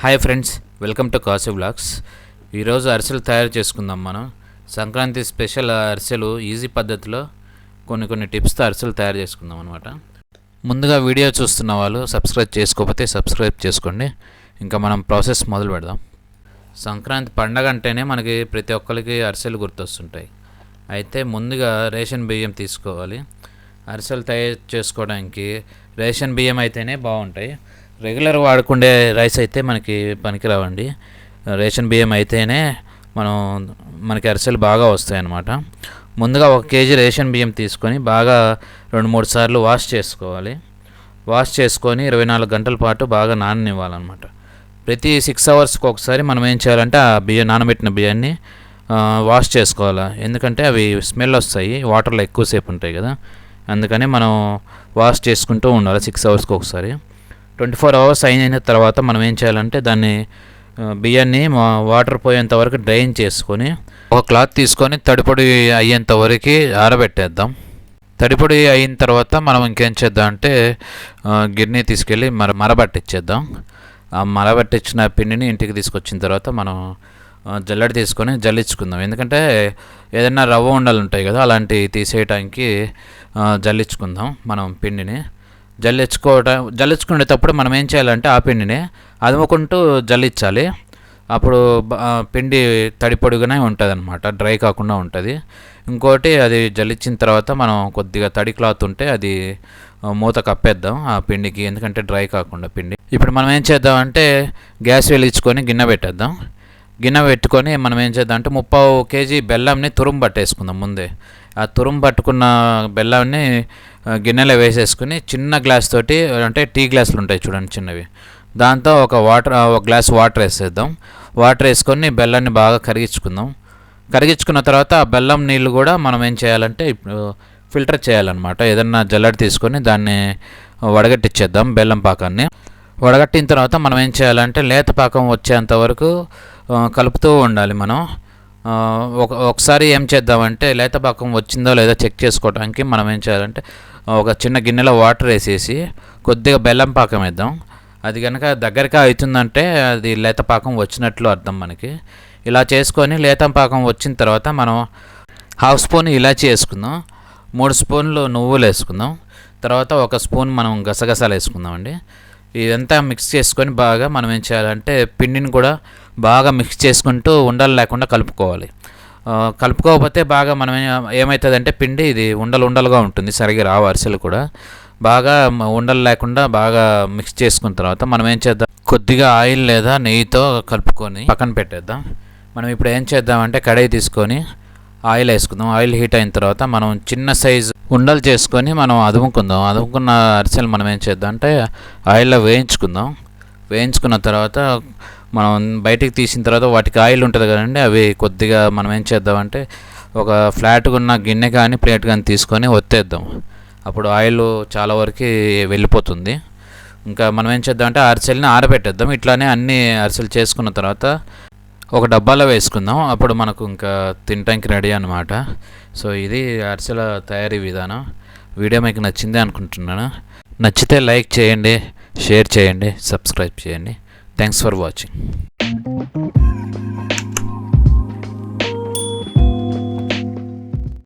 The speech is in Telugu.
Hi friends welcome to Kasi vlogs ఈరోజు అరిసెలు తయారు చేసుకుందాం మనం. సంక్రాంతి స్పెషల్ అరిసెలు ఈజీ పద్ధతిలో కొన్ని కొన్ని టిప్స్తో అరిసెలు తయారు చేసుకుందాం అనమాట ముందుగా వీడియో చూస్తున్న వాళ్ళు సబ్స్క్రైబ్ చేసుకోకపోతే సబ్స్క్రైబ్ చేసుకోండి. ఇంకా మనం ప్రాసెస్ మొదలు పెడదాం. సంక్రాంతి పండగ అంటేనే మనకి ప్రతి ఒక్కరికి అరిసెలు గుర్తొస్తుంటాయి. అయితే ముందుగా రేషన్ బియ్యం తీసుకోవాలి. అరిసెలు తయారు చేసుకోవడానికి రేషన్ బియ్యం అయితేనే బాగుంటాయి. రెగ్యులర్ వాడుకుండే రైస్ అయితే మనకి పనికిరావండి. రేషన్ బియ్యం అయితేనే మనం మనకి అరిసెలు బాగా వస్తాయి అన్నమాట ముందుగా ఒక కేజీ రేషన్ బియ్యం తీసుకొని బాగా రెండు మూడు సార్లు వాష్ చేసుకోవాలి. వాష్ చేసుకొని ఇరవై నాలుగు గంటల పాటు బాగా నాననివ్వాలన్నమాట. ప్రతి సిక్స్ అవర్స్కి ఒకసారి మనం ఏం చేయాలంటే ఆ బియ్యం నానబెట్టిన బియ్యాన్ని వాష్ చేసుకోవాలి. ఎందుకంటే అవి స్మెల్ వస్తాయి వాటర్లో ఎక్కువసేపు ఉంటాయి కదా. అందుకని మనం వాష్ చేసుకుంటూ ఉండాలి సిక్స్ అవర్స్కి ఒకసారి. ట్వంటీ ఫోర్ అవర్స్ అయిన తర్వాత మనం ఏం చేయాలంటే దాన్ని బియ్యాన్ని మా- వాటర్ పోయేంత వరకు డ్రైన్ చేసుకొని ఒక క్లాత్ తీసుకొని తడిపొడి అయ్యేంత వరకు ఆరబెట్టేద్దాం. తడిపొడి అయిన తర్వాత మనం ఇంకేం చేద్దాం అంటే గిర్నీ గిన్నె తీసుకెళ్ళి మర మరబట్టిచ్చేద్దాం. ఆ మరబట్టించిన పిండిని ఇంటికి తీసుకొచ్చిన తర్వాత మనం జల్లడి తీసుకొని జల్లించుకుందాం. ఎందుకంటే ఏదైనా రవ్వ ఉండలు ఉంటాయి కదా అలాంటివి తీసేయటానికి జల్లించుకుందాం మనం పిండిని. జల్లించుకోవటం జల్లించుకునేటప్పుడు మనం ఏం చేయాలంటే ఆ పిండిని అదుముకుంటూ జల్లించాలి. అప్పుడు పిండి తడి పొడిగానే ఉంటుంది అనమాట డ్రై కాకుండా ఉంటుంది. ఇంకోటి అది జల్లించిన తర్వాత మనం కొద్దిగా తడి క్లాత్ ఉంటే అది మూత కప్పేద్దాం ఆ పిండికి ఎందుకంటే డ్రై కాకుండా పిండి. ఇప్పుడు మనం ఏం చేద్దాం అంటే గ్యాస్ వెలిగించుకొని గిన్నె పెట్టేద్దాం. గిన్నె పెట్టుకొని మనం ఏం చేద్దాం అంటే ముప్పావు కేజీ బెల్లంని తురుము పట్టేసుకుందాం ముందే. ఆ తురుము పట్టుకున్న బెల్లాన్ని గిన్నెలో వేసేసుకుని చిన్న గ్లాస్ తోటి అంటే టీ గ్లాసులు ఉంటాయి చూడండి చిన్నవి. దాంతో ఒక వాటర్ ఒక గ్లాస్ వాటర్ వేసేద్దాం. వాటర్ వేసుకొని బెల్లాన్ని బాగా కరిగించుకుందాం. కరిగించుకున్న తర్వాత ఆ బెల్లం నీళ్ళు కూడా మనం ఏం చేయాలంటే ఇప్పుడు ఫిల్టర్ చేయాలన్నమాట. ఏదన్నా జల్లడి తీసుకొని దాన్ని వడగట్టించేద్దాం బెల్లం పాకాన్ని. వడగట్టిన తర్వాత మనం ఏం చేయాలంటే లేత పాకం వచ్చేంత వరకు కలుపుతూ ఉండాలి మనం. ఒకసారి ఏం చేద్దామంటే లేత పాకం వచ్చిందో లేదో చెక్ చేసుకోవడానికి మనం ఏం చేయాలంటే ఒక చిన్న గిన్నెలో వాటర్ వేసేసి కొద్దిగా బెల్లం పాకం వేద్దాం. అది కనుక దగ్గరగా అవుతుందంటే అది లేత పాకం వచ్చినట్లు అర్థం మనకి. ఇలా చేసుకొని లేత పాకం వచ్చిన తర్వాత మనం హాఫ్ స్పూన్ ఇలాచి వేసుకుందాం. మూడు స్పూన్లు నువ్వులు వేసుకుందాం. తర్వాత ఒక స్పూన్ మనం గసగసాలు వేసుకుందాం అండి ఇదంతా మిక్స్ చేసుకొని బాగా మనం ఏం చేయాలంటే పిండిని కూడా బాగా మిక్స్ చేసుకుంటూ ఉండలు లేకుండా కలుపుకోవాలి. కలుపుకోకపోతే బాగా మనం ఏమవుతుందంటే పిండి ఇది ఉండలు ఉండలుగా ఉంటుంది సరిగ్గా రావు అరిసెలు కూడా. బాగా ఉండలు లేకుండా బాగా మిక్స్ చేసుకున్న తర్వాత మనం ఏం చేద్దాం కొద్దిగా ఆయిల్ లేదా నెయ్యితో కలుపుకొని పక్కన పెట్టేద్దాం. మనం ఇప్పుడు ఏం చేద్దామంటే కడాయి తీసుకొని ఆయిల్ వేసుకుందాం. ఆయిల్ హీట్ అయిన తర్వాత మనం చిన్న సైజు ఉండలు చేసుకొని మనం అదుముకుందాం. అదుముకున్న అరిసెలు మనం ఏం చేద్దాం అంటే ఆయిల్లో వేయించుకుందాం. వేయించుకున్న తర్వాత మనం బయటికి తీసిన తర్వాత వాటికి ఆయిల్ ఉంటుంది కదండి అవి కొద్దిగా మనం ఏం చేద్దామంటే ఒక ఫ్లాట్గా ఉన్న గిన్నె కానీ ప్లేట్ కానీ తీసుకొని ఒత్తేద్దాం. అప్పుడు ఆయిల్ చాలా వరకు వెళ్ళిపోతుంది. ఇంకా మనం ఏం చేద్దామంటే అరిసెల్ని ఆరబెట్టేద్దాం. ఇట్లానే అన్ని అరిసెలు చేసుకున్న తర్వాత ఒక డబ్బాలో వేసుకుందాం. అప్పుడు మనకు ఇంకా తినటానికి రెడీ అనమాట సో ఇది అరిసెల తయారీ విధానం. వీడియో మీకు నచ్చింది అనుకుంటున్నాను. నచ్చితే లైక్ చేయండి షేర్ చేయండి సబ్స్క్రైబ్ చేయండి. Thanks for watching